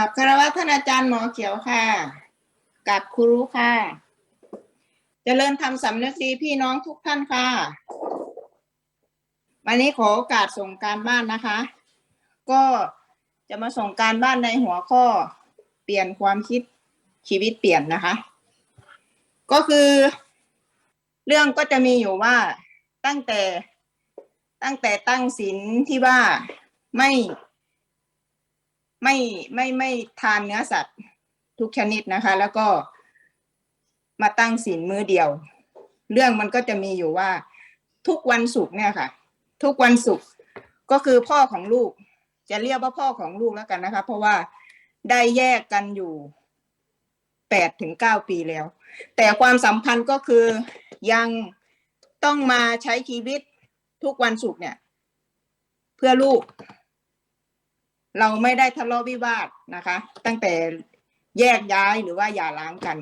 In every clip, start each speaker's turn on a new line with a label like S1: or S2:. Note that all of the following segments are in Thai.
S1: กับคารวะท่านอาจารย์หมอเขียวค่ะ กับครูรู้ค่ะเจริญธรรมสำนึกดีพี่น้องทุกท่านค่ะ วันนี้ขอโอกาสส่งการบ้านนะคะ ก็จะมาส่งการบ้านในหัวข้อ เปลี่ยนความคิดชีวิตเปลี่ยนนะคะ ก็คือ เรื่องก็จะมีอยู่ว่าตั้งแต่ตั้งแต่ตั้งศีลที่ว่าไม่ ไม่ไม่ไม่ทานเนื้อสัตว์ทุกชนิดนะคะ แล้วก็มาตั้งศีลมือเดียว เรื่องมันก็จะมีอยู่ว่า ทุกวันศุกร์เนี่ยค่ะ ทุกวันศุกร์ก็คือพ่อของลูก จะเรียกว่าพ่อของลูกแล้วกันนะคะ เพราะว่าได้แยกกันอยู่แปดถึงเก้าปีแล้ว แต่ความสัมพันธ์ก็คือยังต้องมาใช้ชีวิตทุกวันศุกร์เนี่ย เพื่อลูก เราไม่ได้ทะเลาะวิวาทนะคะ ตั้งแต่แยกย้ายหรือว่าหย่าร้างกัน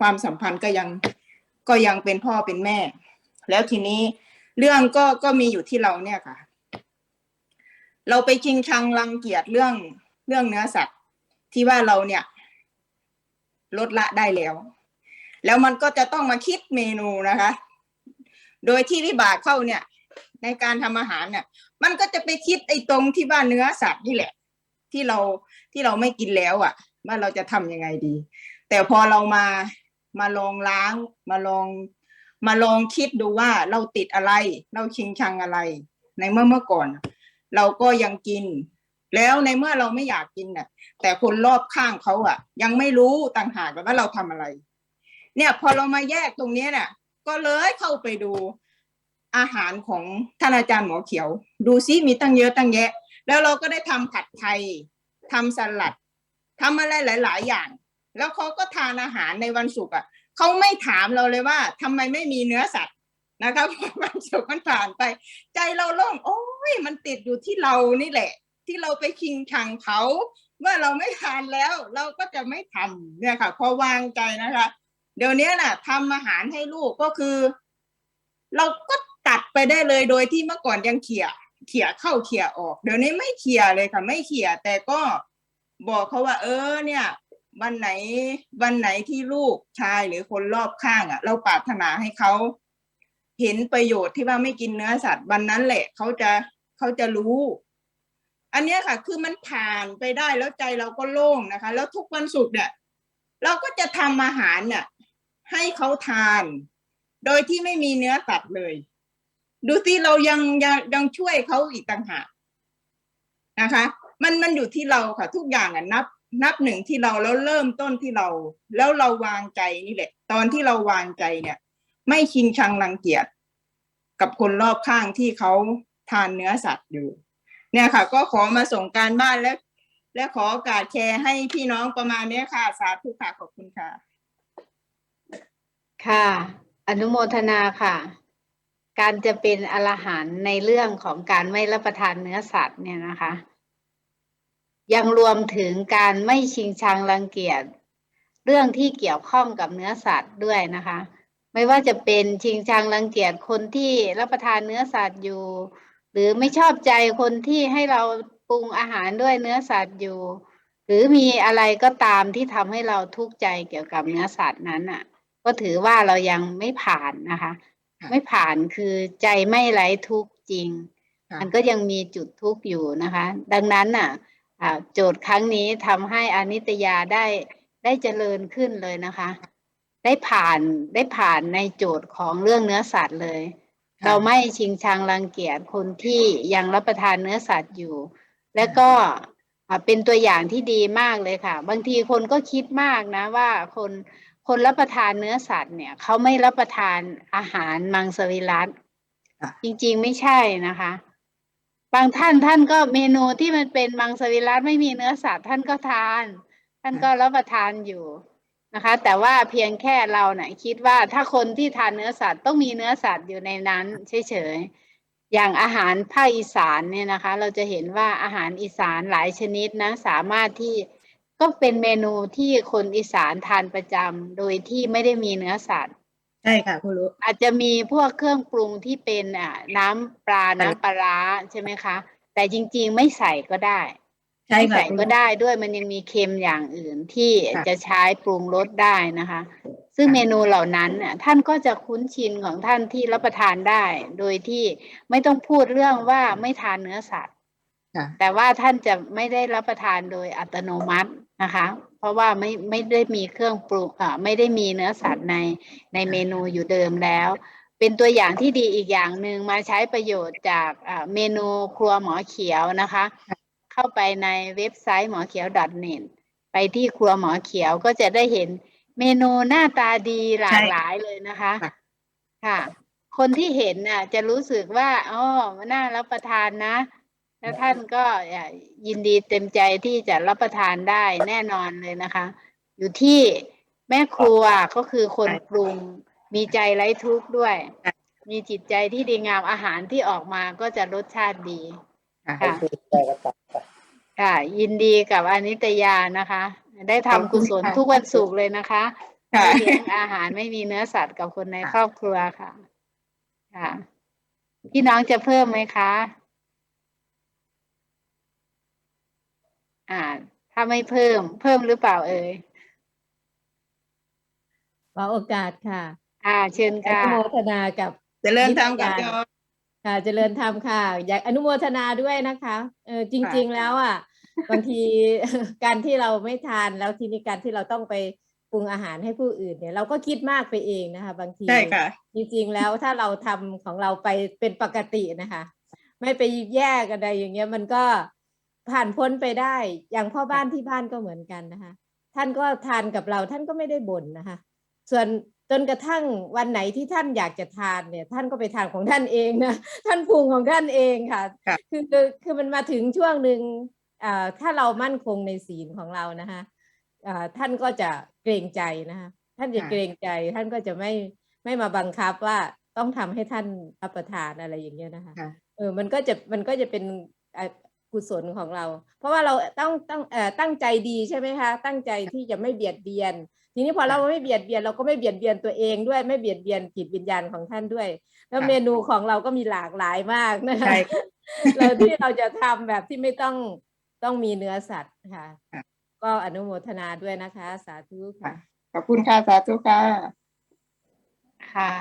S1: ความสัมพันธ์ก็ยังก็ยังเป็นพ่อเป็นแม่ แล้วทีนี้เรื่องก็ก็มีอยู่ที่เราเนี่ยค่ะ เราไปชิงชังรังเกียจเรื่องเรื่องเนื้อสัตว์ ที่ว่าเราเนี่ย ลดละได้แล้ว แล้วมันก็จะต้องมาคิดเมนูนะคะ โดยที่วิบากเข้าเนี่ย ในการทำอาหารเนี่ย มันก็จะไปคิดไอ้ตรงที่ว่าเนื้อสัตว์นี่แหละ ที่เราที่เราไม่กินแล้วอะ่ะว่าเราจะทำยังไงดี แต่พอเรามามาลองล้างมาลอง มาลองคิดดูว่าเราติดอะไร เราชิงชังอะไร ในเมื่อเมื่อก่อน เราก็ยังกิน แล้วในเมื่อเราไม่อยากกินน่ะ แต่คนรอบข้างเขาอะ ยังไม่รู้ต่างหากว่าเราทำอะไร เนี่ยพอเรามาแยกตรงนี้เนี่ยก็เลยเข้าไปดูอาหารของท่านอาจารย์หมอเขียว ดูซิมีตั้งเยอะตั้งแยะ แล้วเราก็ได้ทำผัดไทยทำสลัดทำอะไรหลาย ๆ อย่าง แล้วเขาก็ทานอาหารในวันศุกร์อะเขาไม่ถามเราเลยว่าทำไมไม่มีเนื้อสัตว์นะคะพอวันศุกร์มันผ่านไป ใจเราโล่งโอ้ยมันติดอยู่ที่เรานี่แหละ ที่เราไปคิงชังเขาเมื่อเราไม่ทานแล้วเราก็จะไม่ทำเนี่ยค่ะพอวางใจนะคะ เดี๋ยวนี้น่ะทำอาหารให้ลูกก็คือ เราก็ตัดไปได้เลยโดยที่เมื่อก่อนยังเขี่ย เขี่ยเข้าเขี่ยออก เดี๋ยวนี้ไม่เขี่ยเลยค่ะ ไม่เขี่ยแต่ก็บอกเขาว่า เออ เนี่ย วันไหนวันไหนที่ลูกชายหรือคนรอบข้างอะ เราปรารถนาให้เขาเห็นประโยชน์ที่ว่าไม่กินเนื้อสัตว์วันนั้นแหละเขาจะเขาจะรู้ อันนี้ค่ะ คือมันผ่านไปได้แล้วใจเราก็โล่งนะคะ แล้วทุกวันศุกร์เนี่ย เราก็จะทำอาหารเนี่ยให้เขาทาน โดยที่ไม่มีเนื้อสัตว์เลย ดูสิเรายังยังยังช่วยเขาอีกต่างหากนะคะ มันมันอยู่ที่เราค่ะ ทุกอย่างอะนับ นับหนึ่งที่เราแล้วเริ่มต้นที่เรา แล้วเราวางใจนี่แหละ ตอนที่เราวางใจเนี่ย ไม่ชิงชังรังเกียจกับคนรอบข้างที่เขาทานเนื้อสัตว์อยู่ เนี่ยค่ะ ก็ขอมาส่งการบ้านและและขอโอกาสแชร์ให้พี่น้องประมาณนี้ค่ะ สาธุค่ะขอบคุณค่ะ
S2: ค่ะ อนุโมทนาค่ะ การจะเป็นอรหันต์ในเรื่องของการไม่รับประทานเนื้อสัตว์เนี่ยนะคะ ยังรวมถึงการไม่ชิงชังรังเกียจเรื่องที่เกี่ยวข้องกับเนื้อสัตว์ด้วยนะคะ ไม่ว่าจะเป็นชิงชังรังเกียจคนที่รับประทานเนื้อสัตว์อยู่ หรือไม่ชอบใจคนที่ให้เราปรุงอาหารด้วยเนื้อสัตว์อยู่ หรือมีอะไรก็ตามที่ทำให้เราทุกข์ใจเกี่ยวกับเนื้อสัตว์นั้นอะ ก็ถือว่าเรายังไม่ผ่านนะคะ
S1: ค่ะ
S2: ไม่ผ่านคือใจไม่ไร้ทุกข์จริง
S1: ค่ะ
S2: มันก็ยังมีจุดทุกข์อยู่นะคะ ดังนั้นน่ะอ่าโจทย์ครั้งนี้ทำให้อานิตยาได้ได้เจริญขึ้นเลยนะคะ ได้ผ่านได้ผ่านในโจทย์ของเรื่องเนื้อสัตว์เลย
S1: ค่ะ
S2: เราไม่ชิงชังรังเกียจคนที่ยังรับประทานเนื้อสัตว์อยู่ และก็อ่าเป็นตัวอย่างที่ดีมากเลยค่ะ บางทีคนก็คิดมากนะว่าคน คนรับประทานเนื้อสัตว์เนี่ยเขาไม่รับประทานอาหารมังสวิรัต
S1: ค่ะ
S2: จริงๆไม่ใช่นะคะ บางท่านท่านก็เมนูที่มันเป็นมังสวิรัตไม่มีเนื้อสัตว์ท่านก็ทาน ท่านก็รับประทานอยู่นะคะ แต่ว่าเพียงแค่เราเนะ่ยคิดว่าถ้าคนที่ทานเนื้อสัตว์ต้องมีเนื้อสัตว์อยู่ในนั้นเฉยๆอย่างอาหารภาคอีสานเนี่ยนะคะ เราจะเห็นว่าอาหารอีสานหลายชนิดนะสามารถที่ ก็เป็นเมนูที่คนอีสานทานประจำโดยที่ไม่ได้มีเนื้อสัตว์
S1: ใช่ค่ะคุณรู้
S2: อาจจะมีพวกเครื่องปรุงที่เป็นอ่าน้ำปลาน้ำปลาร้าใช่ไหมคะ แต่จริง ๆ ไม่ใส่ก็ได้
S1: ใช่
S2: ไม่
S1: ค่ะ
S2: ใส่ก็ได้ด้วยมันยังมีเค็มอย่างอื่นที่
S1: ค่ะ
S2: จะใช้ปรุงรสได้นะคะ ซึ่ง
S1: ค่ะ
S2: เมนูเหล่านั้นน่ะท่านก็จะคุ้นชินของท่านที่รับประทานได้ โดยที่ไม่ต้องพูดเรื่องว่าไม่ทานเนื้อสัตว์
S1: ค่ะ
S2: แต่ว่าท่านจะไม่ได้รับประทานโดยอัตโนมัตินะคะ เพราะว่าไม่ไม่ได้มีเครื่องปรุงอ่าไม่ได้มีเนื้อสัตว์ในในเมนูอยู่เดิมแล้ว เป็นตัวอย่างที่ดีอีกอย่างหนึ่งมาใช้ประโยชน์จากอ่าเมนูครัวหมอเขียวนะคะ เข้าไปในเว็บไซต์หมอเขียว .net ไปที่ครัวหมอเขียวก็จะได้เห็นเมนูหน้าตาดีหลากหลายเลยนะคะ
S1: ค่ะ
S2: ค่ะคนที่เห็นน่ะ จะรู้สึกว่าอ๋อน่ารับประทานนะ แล้วท่านก็อะยินดีเต็มใจที่จะรับประทานได้แน่นอนเลยนะคะ อยู่ที่แม่ครัวก็คือคนปรุงมีใจไร้ทุกข์ด้วย
S1: ค่ะ
S2: มีจิตใจที่ดีงามอาหารที่ออกมาก็จะรสชาติดี
S1: ค่ะ
S2: ค่ะค่ะยินดีกับอนิตยานะคะ ได้
S1: ขอบ
S2: ทำ
S1: คุ
S2: กุ
S1: ณ
S2: ศล
S1: ค่ะ
S2: ทุกวันศุกร์เลยนะคะ
S1: ค่ะ
S2: ได้เลี้ยงอาหารไม่มีเนื้อสัตว์กับคนใน
S1: ค่ะ
S2: ครอบครัวค่ะ ค่ะพี่น้องจะเพิ่มไหมคะ อ่า ถ้าไม่เพิ่ม เพิ่มหรือเปล่าเอ่ย
S3: ขอโอกาสค่ะ
S2: อ่า เชิญ
S3: อ
S2: ค่ะ
S3: นุโมทนากับ
S1: เจะเริ่มทำกับ
S3: นิต
S1: โย
S3: ยาค่ะเจริญธรรมค่ะ อยากอนุโมทนาด้วยนะคะเออจริง ๆแล้วอะ บางที การที่เราไม่ทานแล้วทีนี้การที่เราต้องไปปรุงอาหารให้ผู้อื่นเนี่ย เราก็คิดมากไปเองนะคะ บางที
S1: ใช่ค่ะ
S3: จริงๆแล้วถ้าเราทำของเราไปเป็นปกตินะคะ ไม่ไปแยกอะไรอย่างเงี้ยมันก็ ผ่านพ้นไปได้ อย่างพ่อบ้านที่บ้านก็เหมือนกันนะคะ ท่านก็ทานกับเราท่านก็ไม่ได้บ่นนะคะ ส่วนจนกระทั่งวันไหนที่ท่านอยากจะทานเนี่ย ท่านก็ไปทานของท่านเองนะท่านปรุงของท่านเองค่ะ
S1: ค่ะ
S3: คือคือคือมันมาถึงช่วงหนึ่งอ่าถ้าเรามั่นคงในศีลของเรานะคะอ่าท่านก็จะเกรงใจนะคะท่านจะเกรงใจท่านก็จะไม่ไม่มาบังคับว่าต้องทำให้ท่านรับประทานอะไรอย่างเงี้ยนะคะ
S1: ค่ะ
S3: เออมันก็จะมันก็จะเป็นอะ กุศลของเรา เพราะว่าเราต้องต้องเอ่อตั้งใจดีใช่ไหมคะ ตั้งใจที่จะไม่เบียดเบียน ทีนี้พอเราไม่เบียดเบียนเราก็ไม่เบียดเบียนตัวเองด้วยไม่เบียดเบียนจิตวิญญาณของท่านด้วย แล้ว
S1: ค่ะ
S3: เมนูของเราก็มีหลากหลายมากนะคะ
S1: ใช่
S3: เราที่เราจะทำแบบที่ไม่ต้องต้องมีเนื้อสัตว์ค่ะ
S1: ค่ะ
S3: ก็อนุโมทนาด้วยนะคะ สาธุค่ะ
S1: ขอบคุณค่ะ สาธุค่ะ
S2: ค่ะ